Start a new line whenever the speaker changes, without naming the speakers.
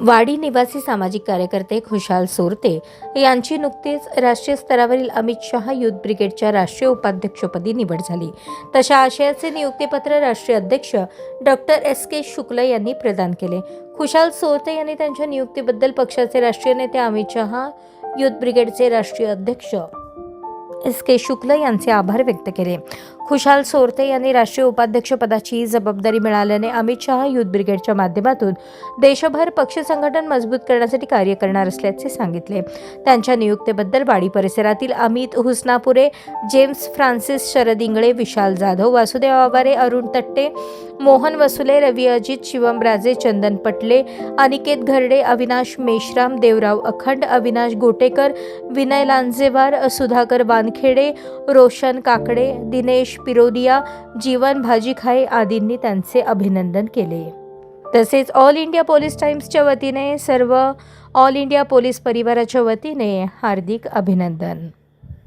वाडी निवासी सामाजिक कार्यकर्ते खुशाल सोरते यांची नुकतीच राष्ट्रीय स्तरावरील अमित शहा युथ ब्रिगेडच्या राष्ट्रीय उपाध्यक्षपदी निवड झाली. तशा आशयाचे नियुक्तीपत्र राष्ट्रीय अध्यक्ष डॉक्टर एस के शुक्ल यांनी प्रदान केले. खुशाल सोरते यांनी त्यांच्या नियुक्तीबद्दल पक्षाचे राष्ट्रीय नेते अमित शहा युथ ब्रिगेडचे राष्ट्रीय अध्यक्ष एस के शुक्ल यांचे आभार व्यक्त केले. खुशाल सोरते यांनी राष्ट्रीय उपाध्यक्षपदाची जबाबदारी मिळाल्याने अमित शहा युथ ब्रिगेडच्या माध्यमातून देशभर पक्ष संघटन मजबूत करण्यासाठी कार्य करणार असल्याचे सांगितले. त्यांच्या नियुक्तीबद्दल वाडी परिसरातील अमित हुसनापुरे जेम्स फ्रान्सिस शरद इंगळे विशाल जाधव वासुदेव आवारे अरुण तट्टे मोहन वसुले रवी अजित शिवम राजे चंदन पटले अनिकेत घरडे अविनाश मेश्राम देवराव अखंड अविनाश गोटेकर विनय लांजेवार सुधाकर वानखेडे रोशन काकडे दिनेश पिरोदिया जीवन भाजीखाई आदींनी त्यांचे अभिनंदन केले. तसेच ऑल इंडिया पोलीस टाइम्सच्या वतीने सर्व ऑल इंडिया पोलीस परिवाराच्या वतीने हार्दिक अभिनंदन.